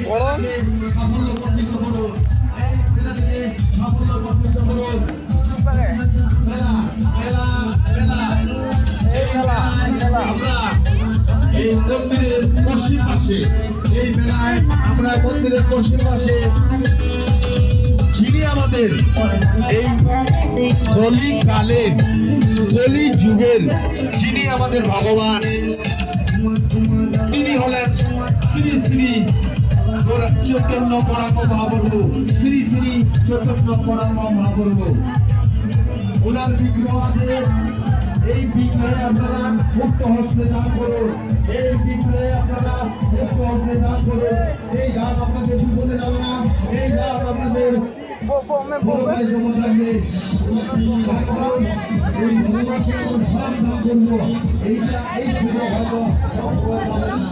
করণ সাফল্য এই মন্দিরের পশ্চিম পাশে এই মেলায় আমরা মন্দিরের পশ্চিম পাশে যিনি আমাদের এই কলি কালের কলি যুগের যিনি আমাদের ভগবান চৈতন্য পরাম মহাপ্রভু শ্রী শ্রী চৈতন্য পরাম মহাপ্রভু ওনার বিগ্রহ আছে। এই বিগ্রহে আপনারা মুক্ত হস্তে দান করুন। এই বিগ্রহে আপনারা মুক্ত হস্তে দান করুন। এই দান আপনাদের বিপদে যাবে না? এই দান আপনাদের থাকবে। এই ভগবানকে সব দান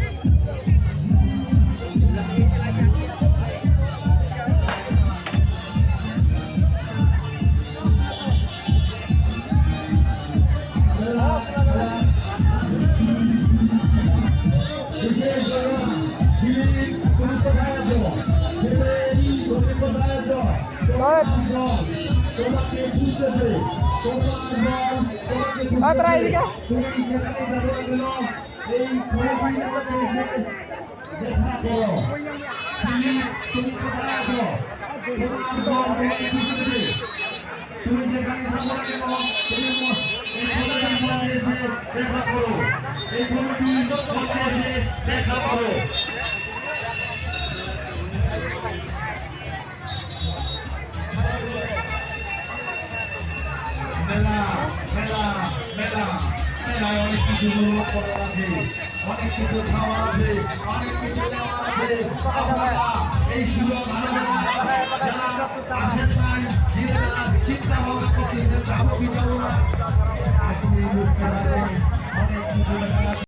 Atrás, diga. করুন আত্রা এদিকে তুমি যেখানে থাকো না কেন তুমি এই কমিটির মধ্যে এসে দেখা করো। এই কমিটির মধ্যে এসে দেখা করো। মেলা মেলায় অনেক কিছু অনুভব করার আছে। অনেক কিছু খাওয়া আছে, অনেক কিছু নেওয়ার আছে। এই সুযোগ আসেন নাই চিন্তা ভাবনা করতেছেন যাব কি যাব না আসলে অনেক কিছু